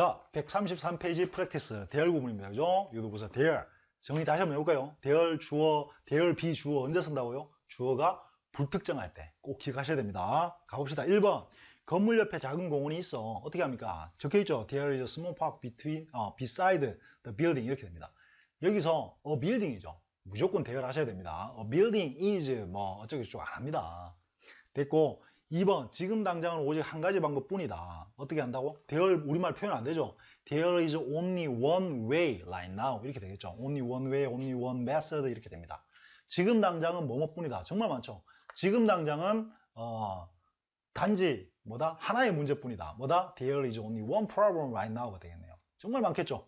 자, 133페이지 프랙티스 대열 구문입니다. 그죠? 이것도 보세요. 대열. 정리 다시 한번 해볼까요? 대열 주어, 대열 비주어 언제 쓴다고요? 주어가 불특정할 때 꼭 기억하셔야 됩니다. 가봅시다. 1번. 건물 옆에 작은 공원이 있어. 어떻게 합니까? 적혀있죠? There is a small park between, 어, beside the building. 이렇게 됩니다. 여기서 a building이죠. 무조건 대열하셔야 됩니다. A building is 뭐 어쩌고저쩌고 안 합니다. 됐고 2번 지금 당장은 오직 한 가지 방법뿐이다. 어떻게 한다고? 대열 우리말 표현 안 되죠. There is only one way right now 이렇게 되겠죠. Only one way, only one method 이렇게 됩니다. 지금 당장은 뭐뭐뿐이다. 정말 많죠. 지금 당장은 어, 단지 뭐다 하나의 문제뿐이다. 뭐다 There is only one problem right now가 되겠네요. 정말 많겠죠.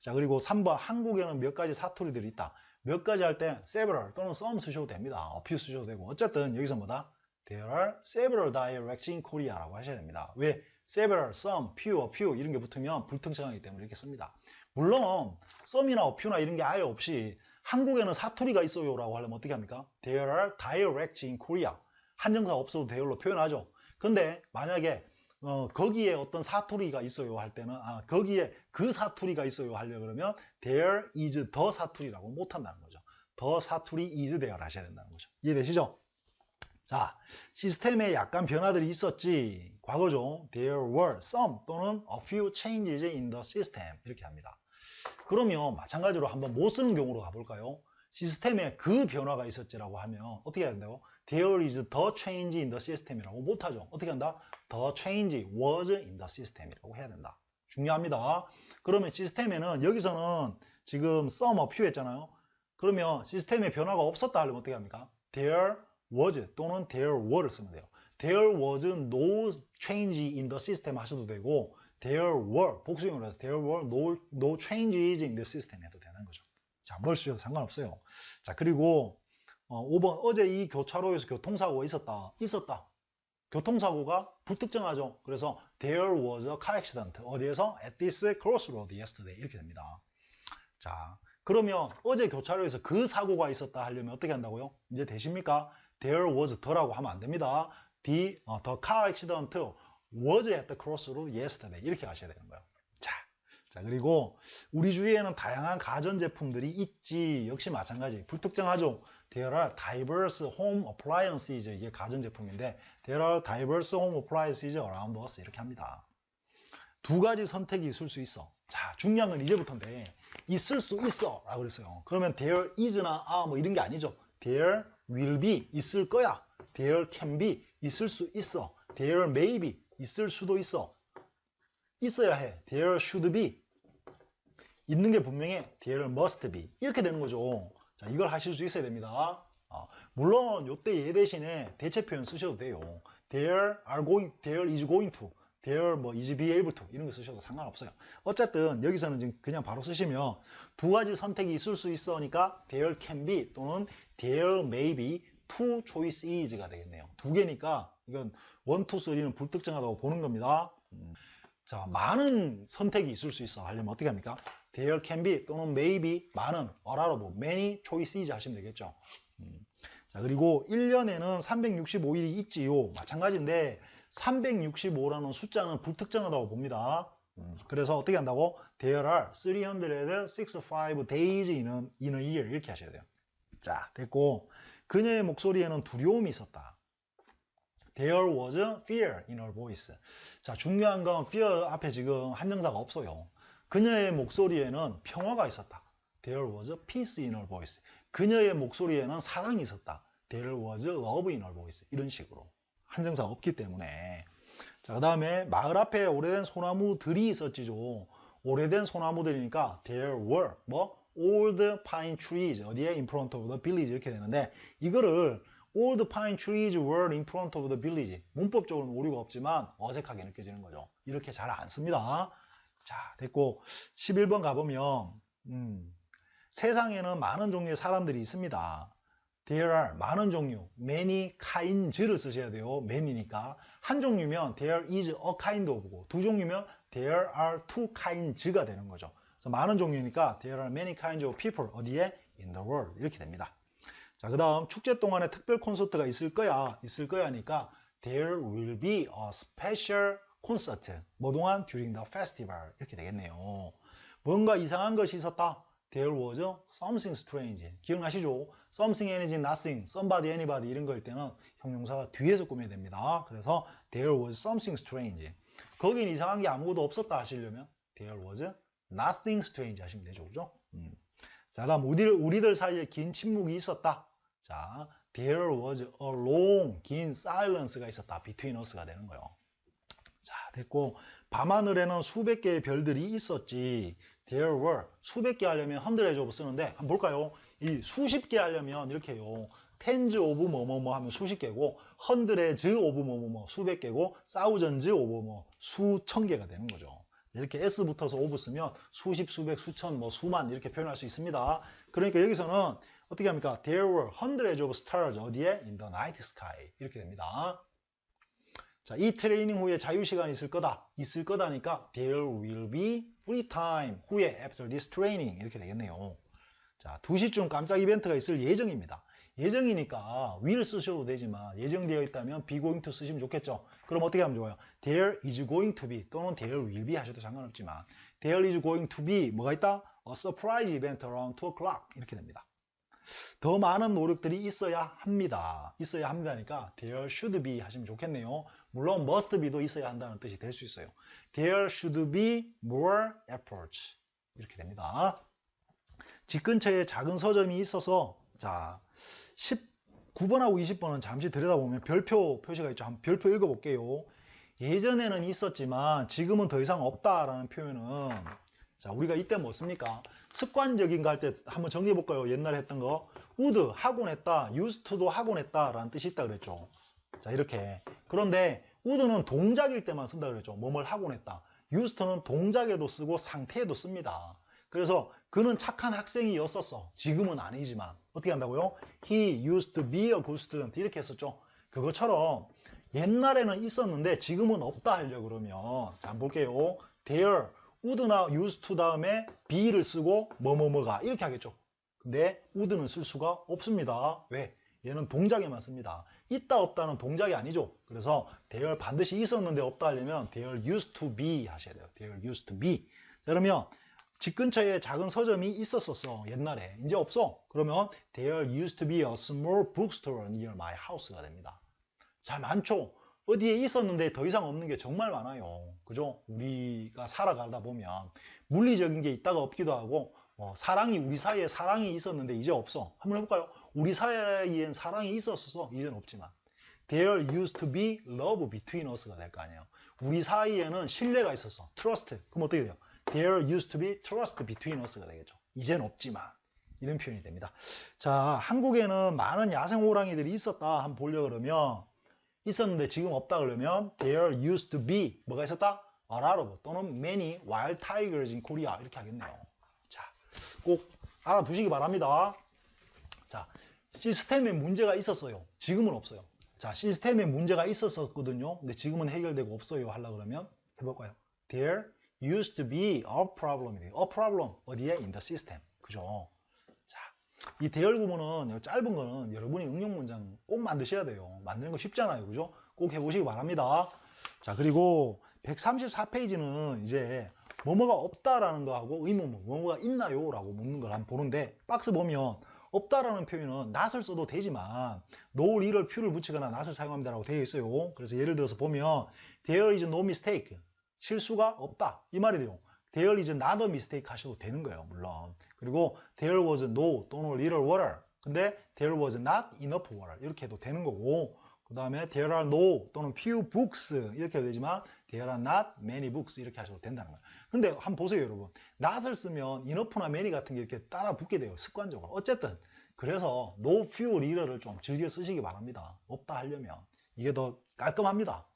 자 그리고 3번 한국에는 몇 가지 사투리들이 있다. 몇 가지 할 때 several 또는 some 쓰셔도 됩니다. a few 쓰셔도 되고 어쨌든 여기서 뭐다? There are several dialects in Korea라고 하셔야 됩니다. 왜? several, some, few, a few 이런 게 붙으면 불특정하기 때문에 이렇게 씁니다. 물론 some이나 a few나 이런 게 아예 없이 한국에는 사투리가 있어요 라고 하려면 어떻게 합니까? There are dialects in Korea. 한정사 없어도 대열로 표현하죠. 근데 만약에 어, 거기에 어떤 사투리가 있어요 할 때는 아, 거기에 그 사투리가 있어요 하려 그러면 there is the 사투리라고 못 한다는 거죠. the 사투리 is there 하셔야 된다는 거죠. 이해되시죠? 자, 시스템에 약간 변화들이 있었지. 과거죠. There were some 또는 a few changes in the system. 이렇게 합니다. 그러면 마찬가지로 한번 못 쓰는 경우로 가볼까요? 시스템에 그 변화가 있었지라고 하면 어떻게 해야 된다고? There is the change in the system이라고 못하죠. 어떻게 한다? The change was in the system이라고 해야 된다. 중요합니다. 그러면 시스템에는 여기서는 지금 some a few 했잖아요. 그러면 시스템에 변화가 없었다 하려면 어떻게 합니까? There was 또는 there were를 쓰면 돼요. There was no change in the system 하셔도 되고 there were 복수형으로 해서 there were no, no changes in the system 해도 되는 거죠. 자, 뭘 쓰셔도 상관없어요. 자, 그리고 어, 5번 어제 이 교차로에서 교통사고가 있었다. 있었다. 교통사고가 불특정하죠. 그래서 there was a car accident. 어디에서? at this crossroad yesterday. 이렇게 됩니다. 자, 그러면 어제 교차로에서 그 사고가 있었다 하려면 어떻게 한다고요? 이제 되십니까? There was the라고 하면 안 됩니다. The, 어, the car accident was at the crossroad yesterday. 이렇게 하셔야 되는 거예요. 자, 자 그리고 우리 주위에는 다양한 가전제품들이 있지. 역시 마찬가지. 불특정하죠. There are diverse home appliances. 이게 가전제품인데 There are diverse home appliances around us. 이렇게 합니다. 두 가지 선택이 있을 수 있어. 자, 중요한 건 이제부터인데 있을 수 있어 라고 그랬어요. 그러면 there is나 아 뭐 이런 게 아니죠. there will be 있을 거야. there can be 있을 수 있어. there may be 있을 수도 있어. 있어야 해. there should be 있는 게 분명해. there must be 이렇게 되는 거죠. 자, 이걸 하실 수 있어야 됩니다. 아, 물론 요때 얘 대신에 대체 표현 쓰셔도 돼요. there are going, there is going to there 뭐 is be able to 이런 거 쓰셔도 상관없어요. 어쨌든 여기서는 지금 그냥 바로 쓰시면 두 가지 선택이 있을 수 있으니까 there can be 또는 there may be two choice is가 되겠네요. 두 개니까 이건 1, 2, 3는 불특정하다고 보는 겁니다. 음. 자, 많은 선택이 있을 수 있어 하려면 어떻게 합니까? there can be 또는 may be 많은 어라로 뭐 many choices 하시면 되겠죠. 음. 자, 그리고 1년에는 365일이 있지요. 마찬가지인데 365라는 숫자는 불특정하다고 봅니다. 음, 그래서 어떻게 한다고? There are 365 days in a, in a year 이렇게 하셔야 돼요. 자, 됐고 그녀의 목소리에는 두려움이 있었다. There was fear in her voice. 자, 중요한 건 fear 앞에 지금 한정사가 없어요. 그녀의 목소리에는 평화가 있었다. There was peace in her voice. 그녀의 목소리에는 사랑이 있었다. There was love in her voice. 이런 식으로. 한정사가 없기 때문에. 자, 그 다음에 마을 앞에 오래된 소나무들이 있었지죠. 오래된 소나무들이니까 there were 뭐 old pine trees 어디에 in front of the village 이렇게 되는데 이거를 old pine trees were in front of the village 문법적으로는 오류가 없지만 어색하게 느껴지는 거죠. 이렇게 잘 안 씁니다. 자, 됐고 11번 가보면 음, 세상에는 많은 종류의 사람들이 있습니다. There are 많은 종류, many kinds를 쓰셔야 돼요. many니까 한 종류면 there is a kind of고 두 종류면 there are two kinds가 되는 거죠. 많은 종류니까 there are many kinds of people 어디에 in the world 이렇게 됩니다. 자, 그 다음 축제 동안에 특별 콘서트가 있을 거야, 있을 거야니까 there will be a special 콘서트. 뭐 동안? during the festival. 이렇게 되겠네요. 뭔가 이상한 것이 있었다. There was something strange. 기억나시죠? Something, anything, nothing, somebody, anybody 이런 거일 때는 형용사가 뒤에서 꾸며야 됩니다. 그래서 there was something strange. 거긴 이상한 게 아무것도 없었다 하시려면 there was nothing strange 하시면 되죠. 그죠? 음. 자, 다음 우리들, 우리들 사이에 긴 침묵이 있었다. 자, there was a long, 긴 silence가 있었다. between us가 되는 거예요. 자, 됐고 밤하늘에는 수백 개의 별들이 있었지. There were 수백 개 하려면 hundreds of 쓰는데 한번 볼까요? 이 수십 개 하려면 이렇게 해요. tens of 뭐뭐뭐 하면 수십 개고 hundreds of 뭐뭐뭐 수백 개고 thousands of 뭐 수천 개가 되는 거죠. 이렇게 s 붙어서 of 쓰면 수십, 수백, 수천, 뭐 수만 이렇게 표현할 수 있습니다. 그러니까 여기서는 어떻게 합니까? There were hundreds of stars 어디에? In the night sky 이렇게 됩니다. 자, 이 트레이닝 후에 자유 시간이 있을 거다. 있을 거다니까 there will be free time 후에 after this training 이렇게 되겠네요. 자, 2시쯤 깜짝 이벤트가 있을 예정입니다. 예정이니까 will 쓰셔도 되지만 예정되어 있다면 be going to 쓰시면 좋겠죠. 그럼 어떻게 하면 좋아요? There is going to be 또는 there will be 하셔도 상관없지만 there is going to be 뭐가 있다? A surprise event around 2 o'clock 이렇게 됩니다. 더 많은 노력들이 있어야 합니다. 있어야 합니다니까 there should be 하시면 좋겠네요. 물론 must be도 있어야 한다는 뜻이 될 수 있어요. There should be more efforts 이렇게 됩니다. 집 근처에 작은 서점이 있어서 자 19번하고 20번은 잠시 들여다보면 별표 표시가 있죠. 한번 별표 읽어볼게요. 예전에는 있었지만 지금은 더 이상 없다라는 표현은 자 우리가 이때 뭐 씁니까? 습관적인 거 할 때 한번 정리해 볼까요? 옛날에 했던 거 would 하곤 했다, used to도 하곤 했다 라는 뜻이 있다 그랬죠. 자 이렇게 그런데 would는 동작일 때만 쓴다 그랬죠. 뭐뭘 하곤 했다. used to는 동작에도 쓰고 상태에도 씁니다. 그래서 그는 착한 학생이었었어. 지금은 아니지만 어떻게 한다고요? He used to be a good student 이렇게 했었죠. 그것처럼 옛날에는 있었는데 지금은 없다 하려 그러면 자 한번 볼게요. There would나 used to 다음에 be를 쓰고 뭐뭐뭐가 이렇게 하겠죠. 근데 would는 쓸 수가 없습니다. 왜? 얘는 동작에만 씁니다. 있다 없다는 동작이 아니죠. 그래서 there 반드시 있었는데 없다 하려면 there used to be 하셔야 돼요. there used to be. 자, 그러면 집 근처에 작은 서점이 있었었어 옛날에 이제 없어 그러면 there used to be a small bookstore near my house가 됩니다 자 많죠 어디에 있었는데 더 이상 없는 게 정말 많아요 그죠 우리가 살아가다 보면 물리적인 게 있다가 없기도 하고 어, 사랑이 우리 사이에 사랑이 있었는데 이제 없어 한번 해볼까요 우리 사이엔 사랑이 있었어서 이제는 없지만 There used to be love between us가 될 거 아니에요. 우리 사이에는 신뢰가 있었어. trust. 그럼 어떻게 돼요? There used to be trust between us가 되겠죠. 이젠 없지만. 이런 표현이 됩니다. 자, 한국에는 많은 야생 호랑이들이 있었다. 한번 보려 그러면 있었는데 지금 없다 그러면 there used to be 뭐가 있었다? A lot of 또는 many wild tigers in Korea 이렇게 하겠네요. 자, 꼭 알아두시기 바랍니다. 자, 시스템에 문제가 있었어요. 지금은 없어요. 자, 시스템에 문제가 있었었거든요. 근데 지금은 해결되고 없어요. 하려 그러면 해볼까요? There used to be a problem. A problem. 어디에? In the system. 그죠? 자, 이 대열 구문은 짧은 거는 여러분이 응용 문장 꼭 만드셔야 돼요. 만드는 거 쉽잖아요. 그죠? 꼭 해보시기 바랍니다. 자, 그리고 134페이지는 이제 뭐뭐가 없다라는 거하고 의문문, 뭐뭐가 있나요? 라고 묻는 걸 한번 보는데 박스 보면 없다라는 표현은 not을 써도 되지만 no, li를 퓨를 붙이거나 not을 사용합니다라고 되어 있어요. 그래서 예를 들어서 보면 there is no mistake. 실수가 없다. 이 말이 돼요. There is not a mistake 하셔도 되는 거예요. 물론. 그리고 there was no 또는 little water. 근데 there was not enough water. 이렇게 해도 되는 거고 그 다음에 there are no 또는 few books 이렇게 해도 되지만 there are not many books 이렇게 하셔도 된다는 거예요. 근데 한번 보세요 여러분. not을 쓰면 enough나 many 같은 게 이렇게 따라 붙게 돼요. 습관적으로. 어쨌든 그래서 no, few, little를 좀 즐겨 쓰시기 바랍니다. 없다 하려면 이게 더 깔끔합니다.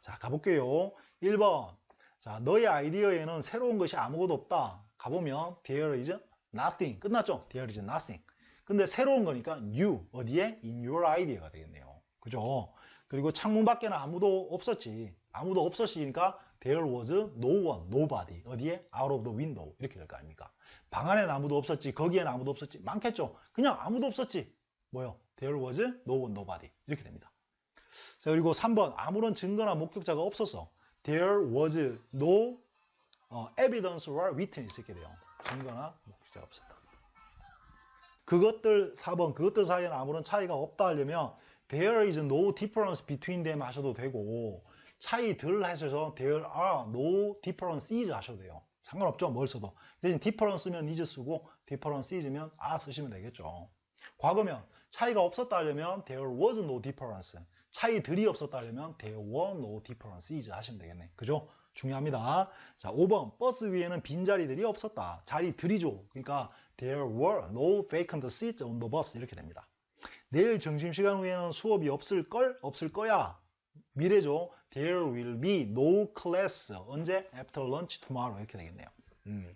자 가볼게요. 1번 자 너의 아이디어에는 새로운 것이 아무것도 없다. 가보면 there is nothing 끝났죠? there is nothing. 근데 새로운 거니까 new 어디에? in your idea가 되겠네요. 그죠? 그리고 창문 밖에는 아무도 없었지. 아무도 없었으니까 there was no one, nobody. 어디에? out of the window. 이렇게 될 거 아닙니까? 방 안에는 아무도 없었지. 거기에는 아무도 없었지. 많겠죠? 그냥 아무도 없었지. 뭐요? there was no one, nobody. 이렇게 됩니다. 자, 그리고 3번. 아무런 증거나 목격자가 없었어. There was no 어, evidence or witness 이렇게 돼요. 증거나 목격자가 없었다. 그것들 4번 그것들 사이에는 아무런 차이가 없다 하려면 there is no difference between them 하셔도 되고 차이 덜 하셔서 there are no differences 하셔도 돼요. 상관없죠. 뭘 써도. 대신 difference면 is 쓰고 difference면 are 쓰시면 되겠죠. 과거면 차이가 없었다 하려면 there was no difference. 차이들이 없었다 하려면 there were no differences 하시면 되겠네. 그죠? 중요합니다. 자, 5번. 버스 위에는 빈자리들이 없었다. 자리들이죠. 그러니까 there were no vacant seats on the bus 이렇게 됩니다. 내일 점심시간 후에는 수업이 없을 걸? 없을 거야. 미래죠. There will be no class. 언제? After lunch tomorrow. 이렇게 되겠네요. 음.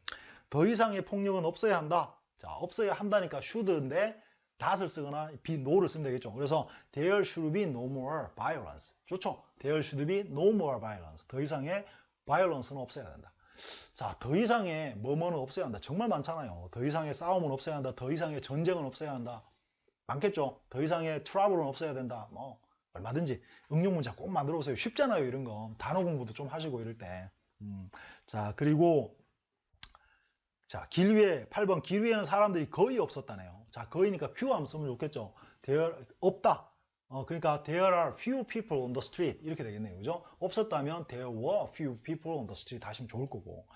더 이상의 폭력은 없어야 한다. 자, 없어야 한다니까 should인데 that을 쓰거나 be no를 쓰면 되겠죠. 그래서 there should be no more violence. 좋죠. There should be no more violence. 더 이상의 violence는 없어야 된다. 자, 더 이상의 뭐뭐는 없어야 한다. 정말 많잖아요. 더 이상의 싸움은 없어야 한다. 더 이상의 전쟁은 없어야 한다. 많겠죠. 더 이상의 트러블은 없어야 된다. 뭐 얼마든지 응용 문자 꼭 만들어 보세요. 쉽잖아요, 이런 거. 단어 공부도 좀 하시고 이럴 때. 음. 자, 그리고 자, 길 위에 8번 길 위에는 사람들이 거의 없었다네요. 자, 거의니까 few 하면 쓰면 좋겠죠. there 없다. 어, 그러니까 there are few people on the street 이렇게 되겠네요. 그죠? 없었다면 there were few people on the street 하시면 좋을 거고.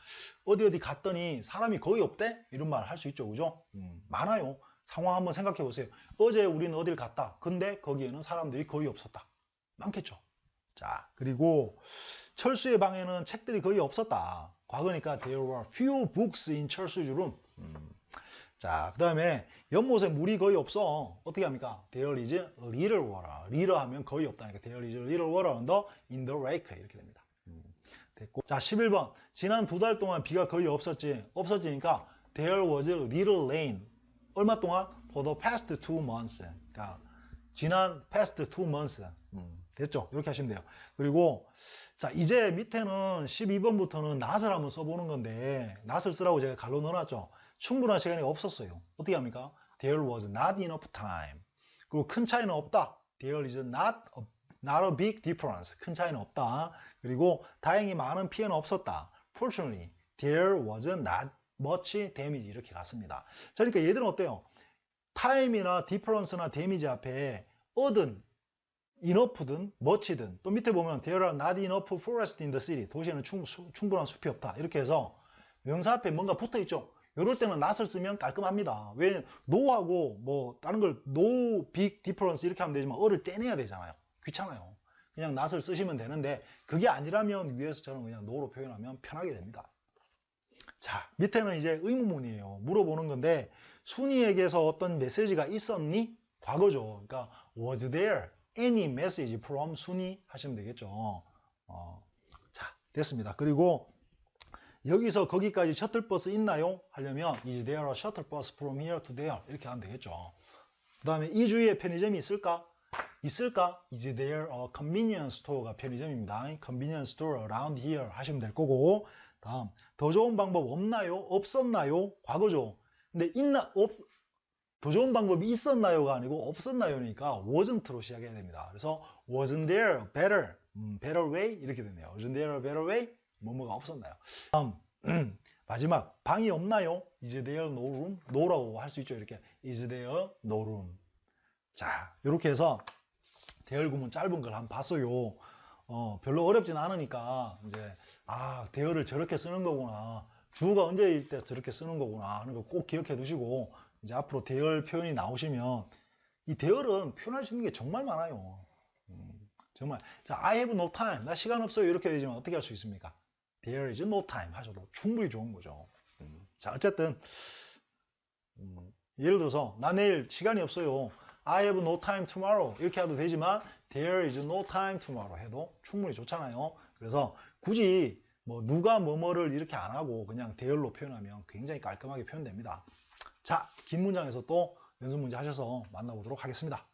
어디 어디 갔더니 사람이 거의 없대? 이런 말 할 수 있죠. 그죠? 음, 많아요. 상황 한번 생각해 보세요. 어제 우리는 어딜 갔다. 근데 거기에는 사람들이 거의 없었다. 많겠죠. 자, 그리고 철수의 방에는 책들이 거의 없었다. 과거니까 there were few books in 철수's room. 음. 자, 그 다음에 연못에 물이 거의 없어. 어떻게 합니까? There is little water. little 하면 거의 없다니까. There is little water in the, in the lake. 이렇게 됩니다. 음. 됐고. 자, 11번. 지난 두 달 동안 비가 거의 없었지. 없어지니까 there was little rain. 얼마 동안? For the past two months. 그러니까 지난 past two months. 음. 됐죠? 이렇게 하시면 돼요. 그리고 자 이제 밑에는 12번부터는 낫을 한번 써보는 건데 낫을 쓰라고 제가 갈로 넣어놨죠. 충분한 시간이 없었어요. 어떻게 합니까? There was not enough time. 그리고 큰 차이는 없다. There is not a, not a big difference. 큰 차이는 없다. 그리고 다행히 많은 피해는 없었다. Fortunately, there was not much damage 이렇게 갔습니다. 자, 그러니까 얘들은 어때요? 타임이나 디퍼런스나 데미지 앞에 얻은 enough든 much든 또 밑에 보면 there are not enough forest in the city. 도시에는 충, 수, 충분한 숲이 없다. 이렇게 해서 명사 앞에 뭔가 붙어 있죠. 이럴 때는 not을 쓰면 깔끔합니다. 왜 no하고 뭐 다른 걸 no big difference 이렇게 하면 되지만 어를 떼내야 되잖아요. 귀찮아요. 그냥 not을 쓰시면 되는데 그게 아니라면 위에서처럼 그냥 no로 표현하면 편하게 됩니다. 자 밑에는 이제 의문문이에요. 물어보는 건데 순이에게서 어떤 메시지가 있었니? 과거죠. 그러니까 was there any message from 순위 하시면 되겠죠. 어, 자, 됐습니다. 그리고 여기서 거기까지 셔틀버스 있나요? 하려면 is there a shuttle bus from here to there 이렇게 하면 되겠죠. 그 다음에 이 주위에 편의점이 있을까? 있을까? is there a convenience store가 편의점입니다. convenience store around here 하시면 될 거고 다음 더 좋은 방법 없나요? 없었나요? 과거죠. 근데 있나 없 더 좋은 방법이 있었나요가 아니고 없었나요니까 wasn't로 시작해야 됩니다. 그래서 wasn't there better, 음, better way 이렇게 되네요. wasn't there better way? 뭐뭐가 없었나요? 다음 마지막 방이 없나요? is there no room? no라고 할 수 있죠. 이렇게 is there no room? 자 이렇게 해서 대열 구문 짧은 걸 한번 봤어요. 어, 별로 어렵진 않으니까 이제 아 대열을 저렇게 쓰는 거구나. 주어가 언제일 때 저렇게 쓰는 거구나 하는 거 꼭 기억해 두시고 이제 앞으로 대열 표현이 나오시면 이 대열은 표현할 수 있는 게 정말 많아요. 음, 정말 자 I have no time 나 시간 없어요 이렇게 되지만 어떻게 할 수 있습니까? There is no time 하셔도 충분히 좋은 거죠. 음, 자 어쨌든 음, 예를 들어서 나 내일 시간이 없어요. I have no time tomorrow 이렇게 해도 되지만 There is no time tomorrow 해도 충분히 좋잖아요. 그래서 굳이 뭐 누가 뭐뭐를 이렇게 안 하고 그냥 대열로 표현하면 굉장히 깔끔하게 표현됩니다. 자, 긴 문장에서 또 연습 문제 하셔서 만나보도록 하겠습니다.